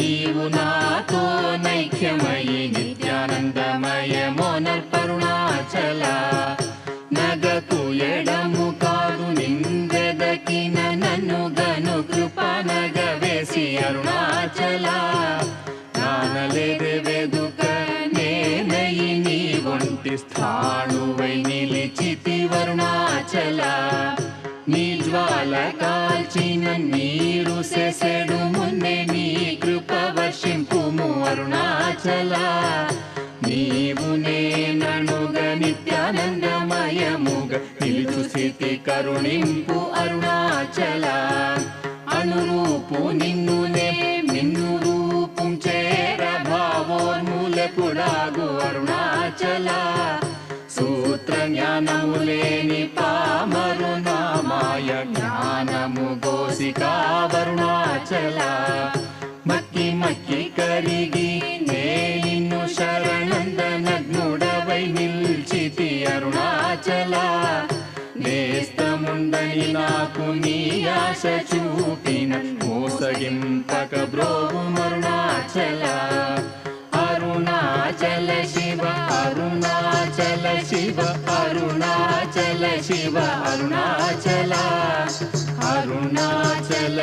నీవు నాతో నైక్యమయి నిత్యానందమయమో నర్పరుణాచల నగకు ఎడము కాదు నిందెదకిన నన్ను గను కృప నగ వేసి అరుణాచల. నానలేదే వెదుక నేనయి నీ ఒంటి స్థాణువై నిలిచితి వరుణాచల. నీ జ్వాల కాల్చిన నీరు సెసే వర్షింపుము అరుణాచల నీవు నేననుగ నిత్యానందమయముగ నిలుచు స్థితి కరుణింపు అరుణాచల అనురూపు నిన్ను నిన్ను రూపం చేర భావోన్మూలకుడాగు అరుణాచల. సూత్ర జ్ఞానము లేని పామరు నామాయ జ్ఞానము గోసికా వరుణాచల కరిగి నే నిన్ను శరణందనగ్నుడవై నిల్చితి అరుణాచల. నేస్తముందని నాకు నీ ఆశ చూపిన మోసగింపక బ్రోగు మరుణాచల. అరుణాచల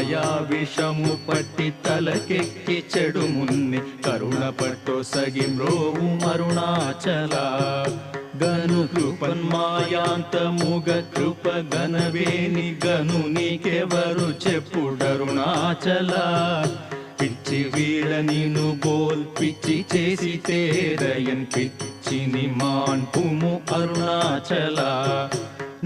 మాయా విషము పట్టి తలకెక్కి చెడు మున్ని కరుణ పట్టు సగి మ్రోవు అరుణాచల గను కృపన్మాయాంతముగ కృప గనవేని గను నీకెవరు చెప్పుడరుణాచల పిచ్చి వీడ నిను బోల్ పిచ్చి చేసి తేరయన్ పిచ్చిని మాన్పుము అరుణాచల.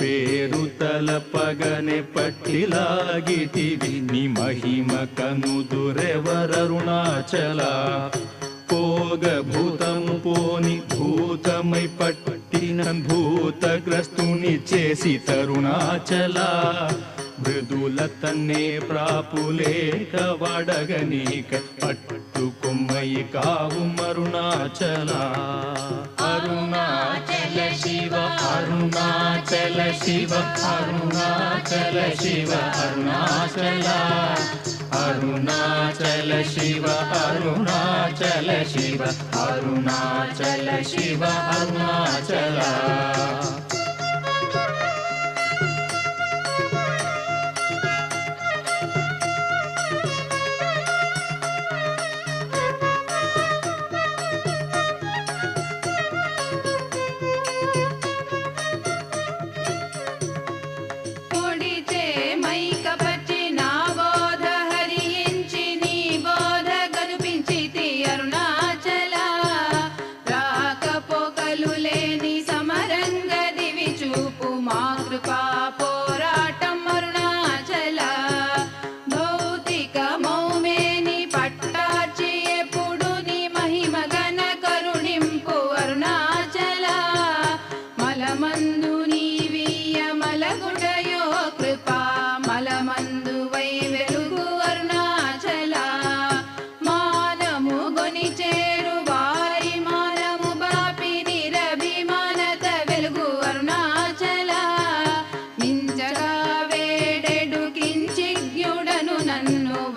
పేరు తలపగనే పట్టిలాగిటివి ని మహిమ కనుదురెవరరుణాచల పోగ భూతము పోని భూతమై పట్టిన భూతగ్రస్తుని చేసి తరుణాచల. మృదుల తన్నే ప్రాపులేక వడగనీక పట్టుకుమ్మయి కావు మరుణాచల అరుణాచల శివ అరుణాచల శివ అరుణాచల శివ అరుణాచల అరుణాచల శివ అరుణాచల శివ అరుణాచల శివ అరుణాచల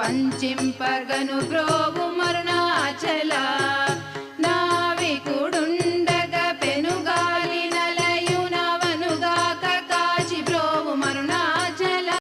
వంచింపగను ప్రోగు మరణాచలా.